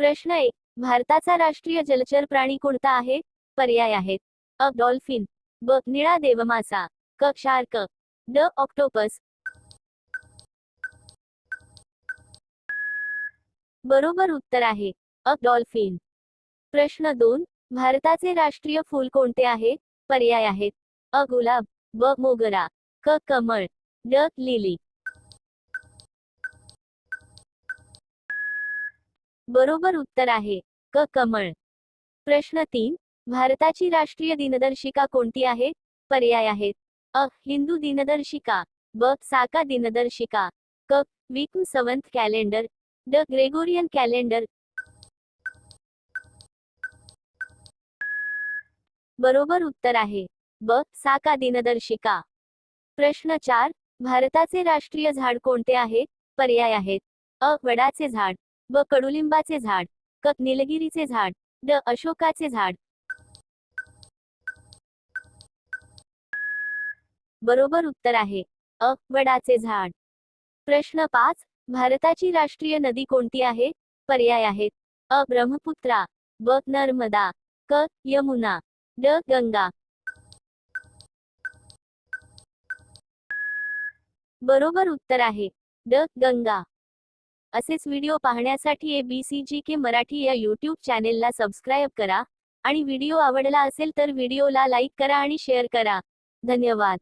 प्रश्न एक. भारताचा राष्ट्रीय जलचर प्राणी कोणता आहे? पर्याय आहेत. अ. डॉल्फिन. ब. निळा देवमासा. क. शार्क. ड. ऑक्टोपस. बरोबर उत्तर आहे. अ. डॉल्फिन. प्रश्न दोन. भारताचे राष्ट्रीय फूल कोणते आहे? पर्याय आहेत. अ. गुलाब. ब. मोगरा. क. कमळ. ड. लिली. बरोबर उत्तर आहे. क. कमळ. प्रश्न तीन. भारताची राष्ट्रीय दिनदर्शिका कोणती आहे? पर्याय आहेत. अ. हिंदू दिनदर्शिका. ब. साका दिनदर्शिका. क. विक्म सवंत कॅलेंडर. ड. Gregorian calendar. बरोबर उत्तर आहे. ब. साका दिनदर्शिका. प्रश्न चार. भारताचे राष्ट्रीय झाड कोणते आहे? पर्याय आहेत. अ. वडाचे झाड. ब कडुलिंबाचे झाड क निलगिरीचे झाड ड अशोकाचे झाड. बरोबर उत्तर आहे. अ वडाचे झाड. प्रश्न पाच भारताची राष्ट्रीय नदी कोणती आहे? पर्याय आहेत. अ ब्रह्मपुत्रा ब नर्मदा क यमुना ड गंगा. बरोबर उत्तर आहे. ड गंगा. असेच व्हिडिओ पाहण्यासाठी एबीसीजी के मराठी या यूट्यूब चॅनेलला सबस्क्राईब करा. आणि व्हिडिओ आवडला असेल तर व्हिडिओला लाईक करा आणि शेअर करा. धन्यवाद.